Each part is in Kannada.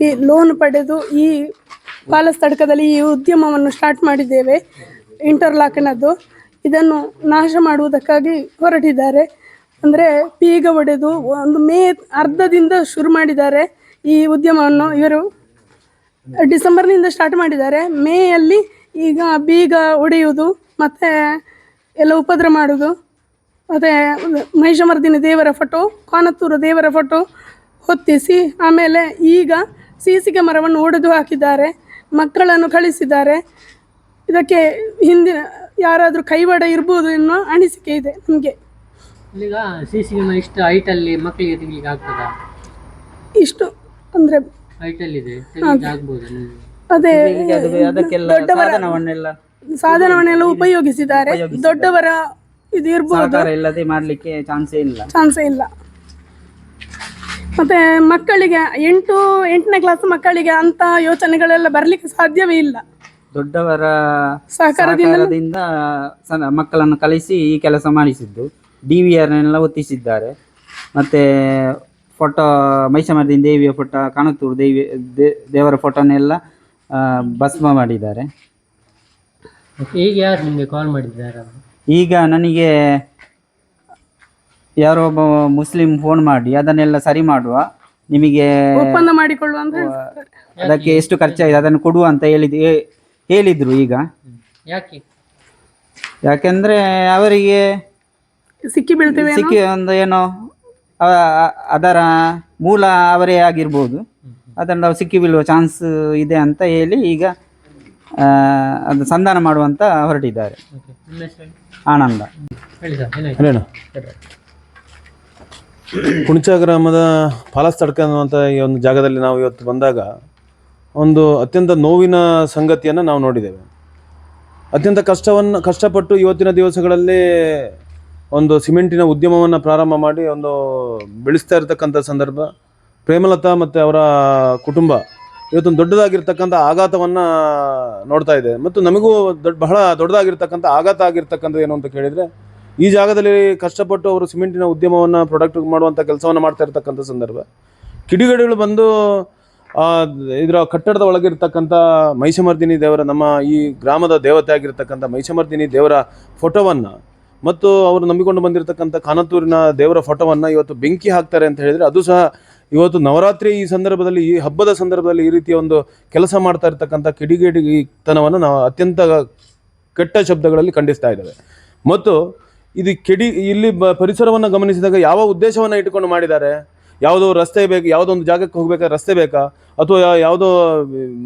ಈ ಲೋನ್ ಪಡೆದು ಈ ಪಾಲಸ್ತಡ್ಕದಲ್ಲಿ ಈ ಉದ್ಯಮವನ್ನು ಸ್ಟಾರ್ಟ್ ಮಾಡಿದ್ದೇವೆ. ಇಂಟರ್ಲಾಕ್ನದ್ದು ಇದನ್ನು ನಾಶ ಮಾಡುವುದಕ್ಕಾಗಿ ಹೊರಟಿದ್ದಾರೆ. ಅಂದರೆ ಬೀಗ ಒಡೆದು ಒಂದು ಮೇ ಅರ್ಧದಿಂದ ಶುರು ಮಾಡಿದ್ದಾರೆ ಈ ಉದ್ಯಮವನ್ನು. ಇವರು ಡಿಸೆಂಬರ್ನಿಂದ ಸ್ಟಾರ್ಟ್ ಮಾಡಿದ್ದಾರೆ. ಮೇಯಲ್ಲಿ ಈಗ ಬೀಗ ಒಡೆಯುವುದು, ಮತ್ತು ಎಲ್ಲ ಉಪದ್ರ ಮಾಡುವುದು. ಮತ್ತು ಮಹಿಷಮರ್ದಿನಿ ದೇವರ ಫೋಟೋ ಕಾನತ್ತೂರು ದೇವರ ಫೋಟೋ ಹೊತ್ತಿಸಿ. ಆಮೇಲೆ ಈಗ ಸಿ ಮರವನ್ನು ಒಡೆದು ಹಾಕಿದ್ದಾರೆ ಮಕ್ಕಳನ್ನು ಕಳಿಸಿದ್ದಾರೆ. ಇದಕ್ಕೆ ಹಿಂದಿನ ಯಾರಾದರೂ ಕೈವಾಡ ಇರ್ಬೋದು ಎನ್ನುವ ಅನಿಸಿಕೆ ಇದೆ ನಮಗೆ. ಈಗ ಇಷ್ಟು ಹೈಟಲ್ಲಿ ಮಕ್ಕಳಿಗೆ ತೆಗಿಲಿಕ್ಕೆ ಆಗ್ತದಾ? ಇಷ್ಟು ಅಂದರೆ ಹೈಟಲ್ಲಿ ಇದೆ ತೆಗಿಲಿಕ್ಕೆ ಆಗ್ಬೋದಾ? ನಿಮ್ಗೆ ಅದೇ ಅದಕ್ಕೆಲ್ಲ ದೊಡ್ಡವರ ಸಾಧನವನ್ನೆಲ್ಲ ಸಾಧನವನ್ನೆಲ್ಲ ಉಪಯೋಗಿಸಿದ್ದಾರೆ. ದೊಡ್ಡವರ ಇದು ಇರ್ಬೋದು. ಇಲ್ಲದೆ ಮಾಡ್ಲಿಕ್ಕೆ ಚಾನ್ಸೇ ಇಲ್ಲ. ಚಾನ್ಸೇ ಇಲ್ಲ. ಮತ್ತೆ ಮಕ್ಕಳಿಗೆ ಎಂಟು ಎಂಟನೇ ಕ್ಲಾಸ್ ಮಕ್ಕಳಿಗೆ ಅಂತ ಯೋಚನೆಗಳೆಲ್ಲ ಬರಲಿಕ್ಕೆ ಸಾಧ್ಯವೇ ಇಲ್ಲ. ದೊಡ್ಡವರ ಸಹಕಾರದಿಂದ ಸಹಕಾರದಿಂದ ಸಣ್ಣ ಮಕ್ಕಳನ್ನು ಕಲಿಸಿ ಈ ಕೆಲಸ ಮಾಡಿಸಿದ್ದು. ಡಿ ವಿ ಆರ್ನೆಲ್ಲ ಒತ್ತಿಸಿದ್ದಾರೆ. ಮತ್ತೆ ಫೋಟೋ ಮೈಸಮರದಿಂದ ದೇವಿಯ ಫೋಟೋ ಕಾಣತ್ತೂರು ದೇವಿ ದೇ- ದೇವರ ಫೋಟೋನೆಲ್ಲ ಆ, ಭಸ್ಮ ಮಾಡಿದ್ದಾರೆ. ಈಗ ಯಾರು ನಿಮಗೆ ಕಾಲ್ ಮಾಡಿದ್ದಾರೆ? ಈಗ ನನಗೆ ಯಾರೋ ಒಬ್ಬ ಮುಸ್ಲಿಂ ಫೋನ್ ಮಾಡಿ ಅದನ್ನೆಲ್ಲ ಸರಿ ಮಾಡುವ. ನಿಮಗೆ ಒಪ್ಪಂದ ಮಾಡಿಕೊಳ್ಳುವ ಅಂತ ಹೇಳ್ತಾರೆ. ಅದಕ್ಕೆ ಎಷ್ಟು ಖರ್ಚಾಗಿದೆ? ಅದನ್ನು ಕೊಡುವ ಅಂತ ಹೇಳಿದ್ ಹೇ- ಹೇಳಿದ್ರು ಈಗ. ಯಾಕೆ? ಯಾಕೆಂದ್ರೆ ಅವರಿಗೆ ಸಿಕ್ಕಿ ಬೀಳ್ತೇವೆ ಸಿಕ್ಕಿ ಒಂದು ಏನೋ ಅ- ಅದರ ಮೂಲ ಅವರೇ ಆಗಿರ್ಬೋದು. ಅದನ್ನು ನಾವು ಸಿಕ್ಕಿ ಬೀಳುವ ಚಾನ್ಸ್ ಇದೆ ಅಂತ ಹೇಳಿ ಈಗ ಆ, ಅದು ಸಂಧಾನ ಮಾಡುವಂತ ಹೊರಟಿದ್ದಾರೆ. ಓಕೆ ನಿಮ್ಮ ಹೆಸರು ಆನಂದ. ಹೇಳಿ ಸರ್ ಏನಾಯ್ತು? ಅಲ್ಲೇನ? ಕುಣಿಚ ಗ್ರಾಮದ ಪಾಲಸ್ತಡ್ಕ ಅನ್ನುವಂಥ ಈ ಒಂದು ಜಾಗದಲ್ಲಿ ನಾವು ಇವತ್ತು ಬಂದಾಗ ಒಂದು ಅತ್ಯಂತ ನೋವಿನ ಸಂಗತಿಯನ್ನು ನಾವು ನೋಡಿದ್ದೇವೆ. ಅತ್ಯಂತ ಕಷ್ಟವನ್ನು, ಕಷ್ಟಪಟ್ಟು ಇವತ್ತಿನ ದಿವಸಗಳಲ್ಲಿ ಒಂದು ಸಿಮೆಂಟಿನ ಉದ್ಯಮವನ್ನು ಪ್ರಾರಂಭ ಮಾಡಿ ಒಂದು ಬೆಳೆಸ್ತಾ ಇರತಕ್ಕಂಥ ಸಂದರ್ಭ, ಪ್ರೇಮಲತಾ ಮತ್ತು ಅವರ ಕುಟುಂಬ ಇವತ್ತೊಂದು ದೊಡ್ಡದಾಗಿರ್ತಕ್ಕಂಥ ಆಘಾತವನ್ನು ನೋಡ್ತಾ ಇದೆ. ಮತ್ತು ನಮಗೂ ದೊಡ್ಡ ಬಹಳ ದೊಡ್ಡದಾಗಿರ್ತಕ್ಕಂಥ ಆಘಾತ ಆಗಿರ್ತಕ್ಕಂಥದ್ದು ಏನು ಅಂತ ಕೇಳಿದರೆ ಈ ಜಾಗದಲ್ಲಿ ಕಷ್ಟಪಟ್ಟು ಅವರು ಸಿಮೆಂಟಿನ ಉದ್ಯಮವನ್ನು ಪ್ರೊಡಕ್ಟ್ ಮಾಡುವಂಥ ಕೆಲಸವನ್ನು ಮಾಡ್ತಾ ಇರ್ತಕ್ಕಂಥ ಸಂದರ್ಭ. ಕಿಡಿಗೇಡಿಗಳು ಬಂದು ಇದರ ಕಟ್ಟಡದ ಒಳಗಿರ್ತಕ್ಕಂಥ ಮೈಸಮರ್ದಿನಿ ದೇವರ, ನಮ್ಮ ಈ ಗ್ರಾಮದ ದೇವತೆ ಆಗಿರ್ತಕ್ಕಂಥ ಮೈಷಮರ್ದಿನಿ ದೇವರ ಫೋಟೋವನ್ನು ಮತ್ತು ಅವರು ನಂಬಿಕೊಂಡು ಬಂದಿರತಕ್ಕಂಥ ಕಾನತ್ತೂರಿನ ದೇವರ ಫೋಟೋವನ್ನು ಇವತ್ತು ಬೆಂಕಿ ಹಾಕ್ತಾರೆ ಅಂತ ಹೇಳಿದರೆ ಅದು ಸಹ ಇವತ್ತು ನವರಾತ್ರಿ ಈ ಸಂದರ್ಭದಲ್ಲಿ, ಈ ಹಬ್ಬದ ಸಂದರ್ಭದಲ್ಲಿ ಈ ರೀತಿಯ ಒಂದು ಕೆಲಸ ಮಾಡ್ತಾ ಇರ್ತಕ್ಕಂಥ ಕಿಡಿಗೇಡಿತನವನ್ನು ನಾವು ಅತ್ಯಂತ ಕೆಟ್ಟ ಶಬ್ದಗಳಲ್ಲಿ ಖಂಡಿಸ್ತಾ ಇದ್ದೇವೆ. ಮತ್ತು ಇದು ಕೆಡಿ ಇಲ್ಲಿ ಬ ಪರಿಸರವನ್ನು ಗಮನಿಸಿದಾಗ ಯಾವ ಉದ್ದೇಶವನ್ನು ಇಟ್ಟುಕೊಂಡು ಮಾಡಿದ್ದಾರೆ? ಯಾವುದೋ ರಸ್ತೆ ಬೇಕು ಯಾವುದೋ ಒಂದು ಜಾಗಕ್ಕೆ ಹೋಗಬೇಕಾದ ರಸ್ತೆ ಬೇಕಾ? ಅಥವಾ ಯಾವುದೋ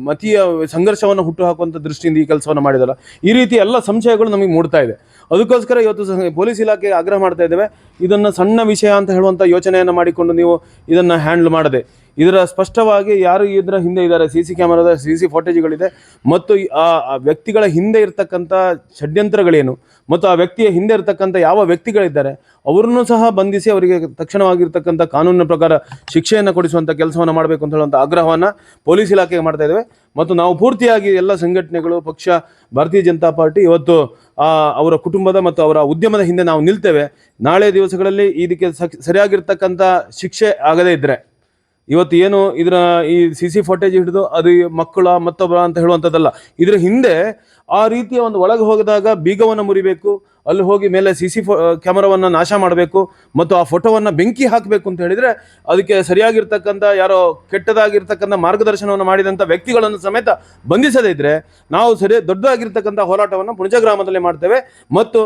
ಮತೀಯ ಸಂಘರ್ಷವನ್ನು ಹುಟ್ಟು ಹಾಕುವಂಥ ದೃಷ್ಟಿಯಿಂದ ಈ ಕೆಲಸವನ್ನು ಮಾಡಿದಲ್ಲ ಈ ರೀತಿ ಎಲ್ಲ ಸಂಶಯಗಳು ನಮಗೆ ಮೂಡ್ತಾ ಇದೆ. ಅದಕ್ಕೋಸ್ಕರ ಇವತ್ತು ಪೊಲೀಸ್ ಇಲಾಖೆ ಆಗ್ರಹ ಮಾಡ್ತಾ ಇದ್ದೇವೆ. ಇದನ್ನು ಸಣ್ಣ ವಿಷಯ ಅಂತ ಹೇಳುವಂಥ ಯೋಚನೆಯನ್ನು ಮಾಡಿಕೊಂಡು ನೀವು ಇದನ್ನು ಹ್ಯಾಂಡಲ್ ಮಾಡದೆ. ಇದರ ಸ್ಪಷ್ಟವಾಗಿ ಯಾರು ಇದರ ಹಿಂದೆ ಇದ್ದಾರೆ? ಸಿ ಸಿ ಕ್ಯಾಮರಾದ ಸಿ ಸಿ ಫೋಟೇಜ್ಗಳಿದೆ ಮತ್ತು ಆ ವ್ಯಕ್ತಿಗಳ ಹಿಂದೆ ಇರತಕ್ಕಂಥ ಷಡ್ಯಂತ್ರಗಳೇನು? ಮತ್ತು ಆ ವ್ಯಕ್ತಿಯ ಹಿಂದೆ ಇರತಕ್ಕಂಥ ಯಾವ ವ್ಯಕ್ತಿಗಳಿದ್ದಾರೆ? ಅವರನ್ನು ಸಹ ಬಂಧಿಸಿ ಅವರಿಗೆ ತಕ್ಷಣವಾಗಿರ್ತಕ್ಕಂಥ ಕಾನೂನಿನ ಪ್ರಕಾರ ಶಿಕ್ಷೆಯನ್ನು ಕೊಡಿಸುವಂಥ ಕೆಲಸವನ್ನು ಮಾಡಬೇಕು ಅಂತ ಹೇಳುವಂಥ ಆಗ್ರಹವನ್ನು ಪೊಲೀಸ್ ಇಲಾಖೆಗೆ ಮಾಡ್ತಾ ಇದ್ದೇವೆ. ಮತ್ತು ನಾವು ಪೂರ್ತಿಯಾಗಿ ಎಲ್ಲ ಸಂಘಟನೆಗಳು, ಪಕ್ಷ, ಭಾರತೀಯ ಜನತಾ ಪಾರ್ಟಿ, ಇವತ್ತು ಅವರ ಕುಟುಂಬದ ಮತ್ತು ಅವರ ಉದ್ಯಮದ ಹಿಂದೆ ನಾವು ನಿಲ್ತೇವೆ. ನಾಳೆ ದಿವಸಗಳಲ್ಲಿ ಇದಕ್ಕೆ ಸರಿಯಾಗಿರ್ತಕ್ಕಂಥ ಶಿಕ್ಷೆ ಆಗದೇ ಇದ್ದರೆ ಇವತ್ತು ಏನು ಇದರ ಈ ಸಿ ಸಿ ಫೋಟೇಜ್ ಹಿಡಿದು ಅದು ಮಕ್ಕಳ ಮತ್ತೊಬ್ಬರ ಅಂತ ಹೇಳುವಂಥದ್ದಲ್ಲ. ಇದರ ಹಿಂದೆ ಆ ರೀತಿಯ ಒಂದು ಒಳಗೆ ಹೋಗಿದಾಗ ಬೀಗವನ್ನು ಮುರಿಬೇಕು, ಅಲ್ಲಿ ಹೋಗಿ ಮೇಲೆ ಸಿ ಸಿ ಕ್ಯಾಮರಾವನ್ನು ನಾಶ ಮಾಡಬೇಕು, ಮತ್ತು ಆ ಫೋಟೋವನ್ನು ಬೆಂಕಿ ಹಾಕಬೇಕು ಅಂತ ಹೇಳಿದರೆ ಅದಕ್ಕೆ ಸರಿಯಾಗಿರ್ತಕ್ಕಂಥ ಯಾರೋ ಕೆಟ್ಟದಾಗಿರ್ತಕ್ಕಂಥ ಮಾರ್ಗದರ್ಶನವನ್ನು ಮಾಡಿದಂಥ ವ್ಯಕ್ತಿಗಳನ್ನು ಸಮೇತ ಬಂಧಿಸದೇ ಇದ್ದರೆ ನಾವು ಸರಿ ದೊಡ್ಡದಾಗಿರ್ತಕ್ಕಂಥ ಹೋರಾಟವನ್ನು ಪುಣಜ ಗ್ರಾಮದಲ್ಲಿ ಮಾಡ್ತೇವೆ. ಮತ್ತು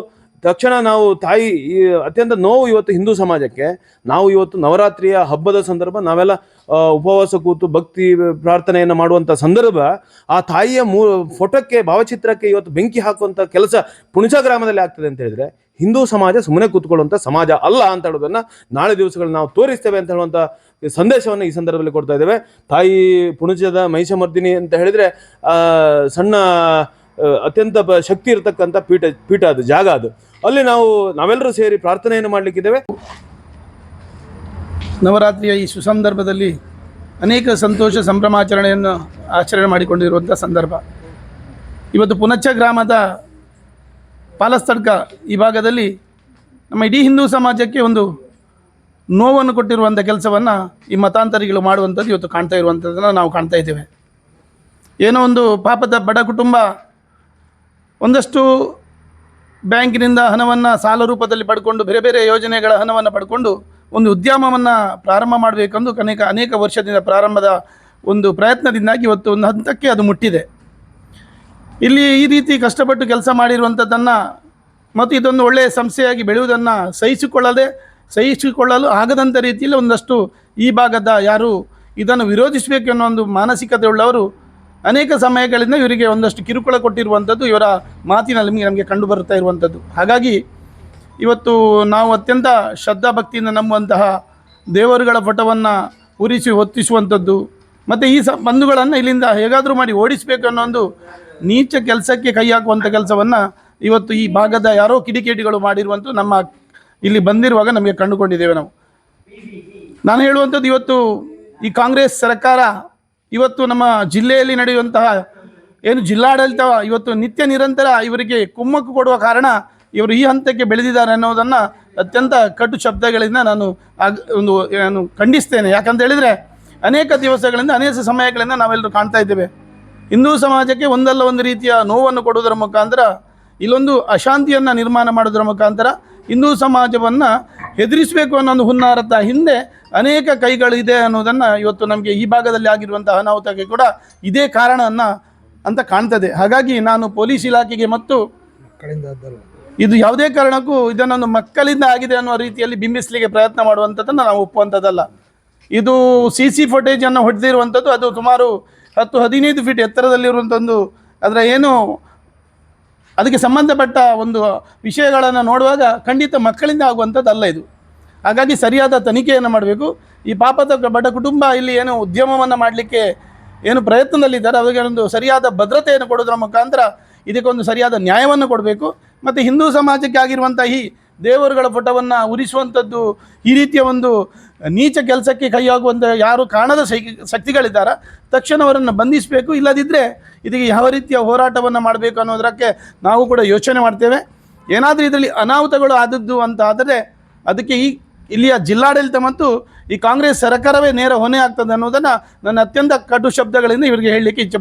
ತಕ್ಷಣ ನಾವು ತಾಯಿ, ಈ ಅತ್ಯಂತ ನೋವು ಇವತ್ತು ಹಿಂದೂ ಸಮಾಜಕ್ಕೆ, ನಾವು ಇವತ್ತು ನವರಾತ್ರಿಯ ಹಬ್ಬದ ಸಂದರ್ಭ ನಾವೆಲ್ಲ ಉಪವಾಸ ಕೂತು ಭಕ್ತಿ ಪ್ರಾರ್ಥನೆಯನ್ನು ಮಾಡುವಂಥ ಸಂದರ್ಭ, ಆ ತಾಯಿಯ ಮೂ, ಫೋಟೋಕ್ಕೆ, ಭಾವಚಿತ್ರಕ್ಕೆ ಇವತ್ತು ಬೆಂಕಿ ಹಾಕುವಂಥ ಕೆಲಸ ಪುಣಚ ಗ್ರಾಮದಲ್ಲಿ ಆಗ್ತದೆ ಅಂತ ಹೇಳಿದ್ರೆ, ಹಿಂದೂ ಸಮಾಜ ಸುಮ್ಮನೆ ಕೂತ್ಕೊಳ್ಳುವಂಥ ಸಮಾಜ ಅಲ್ಲ ಅಂತ ಹೇಳೋದನ್ನು ನಾಳೆ ದಿವಸಗಳು ನಾವು ತೋರಿಸ್ತೇವೆ ಅಂತ ಹೇಳುವಂಥ ಸಂದೇಶವನ್ನು ಈ ಸಂದರ್ಭದಲ್ಲಿ ಕೊಡ್ತಾ ಇದ್ದೇವೆ. ತಾಯಿ ಪುಣಚದ ಮಹಿಷಮರ್ದಿನಿ ಅಂತ ಹೇಳಿದರೆ ಸಣ್ಣ ಅತ್ಯಂತ ಶಕ್ತಿ ಇರತಕ್ಕಂಥ ಪೀಠ ಪೀಠ ಅದು, ಜಾಗ ಅದು. ಅಲ್ಲಿ ನಾವು, ನಾವೆಲ್ಲರೂ ಸೇರಿ ಪ್ರಾರ್ಥನೆಯನ್ನು ಮಾಡಲಿಕ್ಕಿದ್ದೇವೆ. ನವರಾತ್ರಿಯ ಈ ಸುಸಂದರ್ಭದಲ್ಲಿ ಅನೇಕ ಸಂತೋಷ ಸಂಭ್ರಮಾಚರಣೆಯನ್ನು ಆಚರಣೆ ಮಾಡಿಕೊಂಡಿರುವಂಥ ಸಂದರ್ಭ. ಇವತ್ತು ಪುನಚ್ಚ ಗ್ರಾಮದ ಪಾಲಸ್ತಡ್ಕ ಈ ಭಾಗದಲ್ಲಿ ನಮ್ಮ ಇಡೀ ಹಿಂದೂ ಸಮಾಜಕ್ಕೆ ಒಂದು ನೋವನ್ನು ಕೊಟ್ಟಿರುವಂಥ ಕೆಲಸವನ್ನು ಈ ಮತಾಂತರಿಗಳು ಮಾಡುವಂಥದ್ದು ಇವತ್ತು ಕಾಣ್ತಾ ಇರುವಂಥದ್ದನ್ನು ನಾವು ಕಾಣ್ತಾ ಇದ್ದೇವೆ. ಏನೋ ಒಂದು ಪಾಪದ ಬಡ ಕುಟುಂಬ ಒಂದಷ್ಟು ಬ್ಯಾಂಕಿನಿಂದ ಹಣವನ್ನು ಸಾಲ ರೂಪದಲ್ಲಿ ಪಡ್ಕೊಂಡು ಬೇರೆ ಬೇರೆ ಯೋಜನೆಗಳ ಹಣವನ್ನು ಪಡ್ಕೊಂಡು ಒಂದು ಉದ್ಯಮವನ್ನು ಪ್ರಾರಂಭ ಮಾಡಬೇಕೆಂದು ಅನೇಕ ಅನೇಕ ವರ್ಷದಿಂದ ಪ್ರಾರಂಭದ ಒಂದು ಪ್ರಯತ್ನದಿಂದಾಗಿ ಇವತ್ತು ಒಂದು ಹಂತಕ್ಕೆ ಅದು ಮುಟ್ಟಿದೆ. ಇಲ್ಲಿ ಈ ರೀತಿ ಕಷ್ಟಪಟ್ಟು ಕೆಲಸ ಮಾಡಿರುವಂಥದ್ದನ್ನು ಮತ್ತು ಇದೊಂದು ಒಳ್ಳೆಯ ಸಂಸ್ಥೆಯಾಗಿ ಬೆಳೆಯುವುದನ್ನು ಸಹಿಸಿಕೊಳ್ಳದೆ, ಸಹಿಸಿಕೊಳ್ಳಲು ಆಗದಂಥ ರೀತಿಯಲ್ಲಿ ಒಂದಷ್ಟು ಈ ಭಾಗದ ಯಾರು ಇದನ್ನು ವಿರೋಧಿಸಬೇಕು ಅನ್ನೋ ಒಂದು ಮಾನಸಿಕತೆ ಉಳ್ಳವರು ಅನೇಕ ಸಮಯಗಳಿಂದ ಇವರಿಗೆ ಒಂದಷ್ಟು ಕಿರುಕುಳ ಕೊಟ್ಟಿರುವಂಥದ್ದು, ಇವರ ಮಾತಿನಲ್ಲಿ ನಮಗೆ ನಮಗೆ ಕಂಡು ಬರುತ್ತಾ ಇರುವಂಥದ್ದು. ಹಾಗಾಗಿ ಇವತ್ತು ನಾವು ಅತ್ಯಂತ ಶ್ರದ್ಧಾ ಭಕ್ತಿಯಿಂದ ನಂಬುವಂತಹ ದೇವರುಗಳ ಪಟವನ್ನು ಉರಿಸಿ ಹೊತ್ತಿಸುವಂಥದ್ದು, ಮತ್ತು ಈ ಸ, ಬಂಧುಗಳನ್ನು ಇಲ್ಲಿಂದ ಹೇಗಾದರೂ ಮಾಡಿ ಓಡಿಸಬೇಕು ಅನ್ನೋ ಒಂದು ನೀಚ ಕೆಲಸಕ್ಕೆ ಕೈ ಹಾಕುವಂಥ ಕೆಲಸವನ್ನು ಇವತ್ತು ಈ ಭಾಗದ ಯಾರೋ ಕಿಡಿಕೇಡಿಗಳು ಮಾಡಿರುವಂಥ ನಮ್ಮ ಇಲ್ಲಿ ಬಂದಿರುವಾಗ ನಮಗೆ ಕಂಡುಕೊಂಡಿದ್ದೇವೆ ನಾವು. ನಾನು ಹೇಳುವಂಥದ್ದು ಇವತ್ತು ಈ ಕಾಂಗ್ರೆಸ್ ಸರ್ಕಾರ ಇವತ್ತು ನಮ್ಮ ಜಿಲ್ಲೆಯಲ್ಲಿ ನಡೆಯುವಂತಹ ಏನು ಜಿಲ್ಲಾಡಳಿತ ಇವತ್ತು ನಿತ್ಯ ನಿರಂತರ ಇವರಿಗೆ ಕುಮ್ಮಕ್ಕು ಕೊಡುವ ಕಾರಣ ಇವರು ಈ ಹಂತಕ್ಕೆ ಬೆಳೆದಿದ್ದಾರೆ ಅನ್ನೋದನ್ನು ಅತ್ಯಂತ ಕಟು ಶಬ್ದಗಳಿಂದ ನಾನು ಒಂದು ನಾನು ಖಂಡಿಸ್ತೇನೆ. ಯಾಕಂತ ಹೇಳಿದರೆ ಅನೇಕ ದಿವಸಗಳಿಂದ, ಅನೇಕ ಸಮಯಗಳಿಂದ ನಾವೆಲ್ಲರೂ ಕಾಣ್ತಾ ಇದ್ದೇವೆ. ಹಿಂದೂ ಸಮಾಜಕ್ಕೆ ಒಂದಲ್ಲ ಒಂದು ರೀತಿಯ ನೋವನ್ನು ಕೊಡುವುದರ ಮುಖಾಂತರ, ಇಲ್ಲೊಂದು ಅಶಾಂತಿಯನ್ನು ನಿರ್ಮಾಣ ಮಾಡೋದರ ಮುಖಾಂತರ ಹಿಂದೂ ಸಮಾಜವನ್ನು ಹೆದರಿಸಬೇಕು ಅನ್ನೋ ಹುನ್ನಾರದ ಹಿಂದೆ ಅನೇಕ ಕೈಗಳಿದೆ ಅನ್ನೋದನ್ನು ಇವತ್ತು ನಮಗೆ ಈ ಭಾಗದಲ್ಲಿ ಆಗಿರುವಂಥ ಅನಾಹುತಕ್ಕೆ ಕೂಡ ಇದೇ ಕಾರಣವನ್ನು ಅಂತ ಕಾಣ್ತದೆ. ಹಾಗಾಗಿ ನಾನು ಪೊಲೀಸ್ ಇಲಾಖೆಗೆ ಮತ್ತು ಇದು ಯಾವುದೇ ಕಾರಣಕ್ಕೂ ಇದನ್ನೊಂದು ಮಕ್ಕಳಿಂದ ಆಗಿದೆ ಅನ್ನೋ ರೀತಿಯಲ್ಲಿ ಬಿಂಬಿಸಲಿಕ್ಕೆ ಪ್ರಯತ್ನ ಮಾಡುವಂಥದ್ದನ್ನು ನಾವು ಒಪ್ಪುವಂಥದ್ದಲ್ಲ. ಇದು ಸಿ ಸಿ ಫುಟೇಜನ್ನು ಹೊಡೆದಿರುವಂಥದ್ದು, ಅದು ಸುಮಾರು ಹತ್ತು ಹದಿನೈದು ಫೀಟ್ ಎತ್ತರದಲ್ಲಿರುವಂಥದ್ದು. ಅದರ ಏನು ಅದಕ್ಕೆ ಸಂಬಂಧಪಟ್ಟ ಒಂದು ವಿಷಯಗಳನ್ನು ನೋಡುವಾಗ ಖಂಡಿತ ಮಕ್ಕಳಿಂದ ಆಗುವಂಥದ್ದಲ್ಲ ಇದು. ಹಾಗಾಗಿ ಸರಿಯಾದ ತನಿಖೆಯನ್ನು ಮಾಡಬೇಕು. ಈ ಪಾಪದ ಬಡ ಕುಟುಂಬ ಇಲ್ಲಿ ಏನು ಉದ್ಯಮವನ್ನು ಮಾಡಲಿಕ್ಕೆ ಏನು ಪ್ರಯತ್ನದಲ್ಲಿದ್ದಾರೆ ಅವರಿಗೆ ಒಂದು ಸರಿಯಾದ ಭದ್ರತೆಯನ್ನು ಕೊಡೋದ್ರ ಮುಖಾಂತರ ಇದಕ್ಕೊಂದು ಸರಿಯಾದ ನ್ಯಾಯವನ್ನು ಕೊಡಬೇಕು. ಮತ್ತು ಹಿಂದೂ ಸಮಾಜಕ್ಕೆ ಆಗಿರುವಂಥ ಈ ದೇವರುಗಳ ಪುಟವನ್ನು ಉರಿಸುವಂಥದ್ದು ಈ ರೀತಿಯ ಒಂದು ನೀಚ ಕೆಲಸಕ್ಕೆ ಕೈಯಾಗುವಂಥ ಯಾರು ಕಾಣದ ಶಕ್ತಿಗಳಿದ್ದಾರೆ, ತಕ್ಷಣ ಅವರನ್ನು ಬಂಧಿಸಬೇಕು. ಇಲ್ಲದಿದ್ದರೆ ಇದಕ್ಕೆ ಯಾವ ರೀತಿಯ ಹೋರಾಟವನ್ನು ಮಾಡಬೇಕು ಅನ್ನೋದಕ್ಕೆ ನಾವು ಕೂಡ ಯೋಚನೆ ಮಾಡ್ತೇವೆ. ಏನಾದರೂ ಇದರಲ್ಲಿ ಅನಾಹುತಗಳು ಆದದ್ದು ಅಂತ ಆದರೆ ಅದಕ್ಕೆ ಈ ಇಲ್ಲಿಯ ಜಿಲ್ಲಾಡಳಿತ ಮತ್ತು ಈ ಕಾಂಗ್ರೆಸ್ ಸರ್ಕಾರವೇ ನೇರ ಹೊಣೆ ಆಗ್ತದೆ ಅನ್ನೋದನ್ನು ನನ್ನ ಅತ್ಯಂತ ಕಟು ಶಬ್ದಗಳಿಂದ ಇವರಿಗೆ ಹೇಳಲಿಕ್ಕೆ ಇಚ್ಛೆ